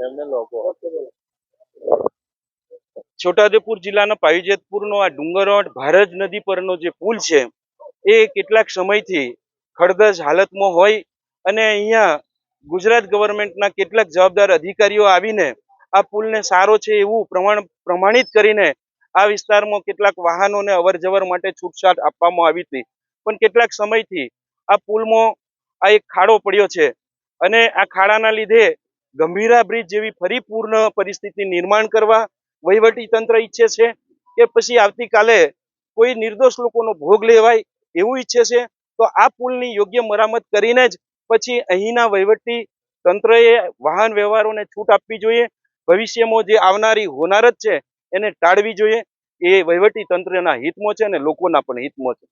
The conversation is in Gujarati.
એમને લોકો છોટાઉદેપુર જિલ્લાના પાવીજેતપુરનો આ ડુંગરવાડ ભારજ નદી પરનો જે પુલ છે, એ કેટલાક સમયથી ખડદજ હાલતમાં હોય અને અહીંયા ગુજરાત ગવર્મેન્ટના કેટલાક જવાબદાર અધિકારીઓ આવીને આ પુલને સારો છે એવું પ્રમાણ, પ્રમાણિત કરીને આ વિસ્તારમાં કેટલાક વાહનોને અવર જવર માટે છૂટછાટ આપવામાં આવી હતી. પણ કેટલાક સમયથી આ પુલમાં આ એક ખાડો પડ્યો છે અને આ ખાડાના લીધે ગંભીરા બ્રિજ જેવી ફરી પૂર્ણ પરિસ્થિતિ નિર્માણ કરવા વહીવટી તંત્ર ઈચ્છે છે કે પછી આવતીકાલે કોઈ નિર્દોષ લોકોનો ભોગ લેવાય એવું ઈચ્છે છે, તો આ પુલની યોગ્ય મરામત કરીને જ પછી અહીંના વહીવટી તંત્રએ વાહન વ્યવહારોને છૂટ આપવી જોઈએ. ભવિષ્યમાં જે આવનારી હોનારત છે એને ટાળવી જોઈએ. એ વહીવટી તંત્રના હિતમાં છે અને લોકોના પણ હિતમાં છે.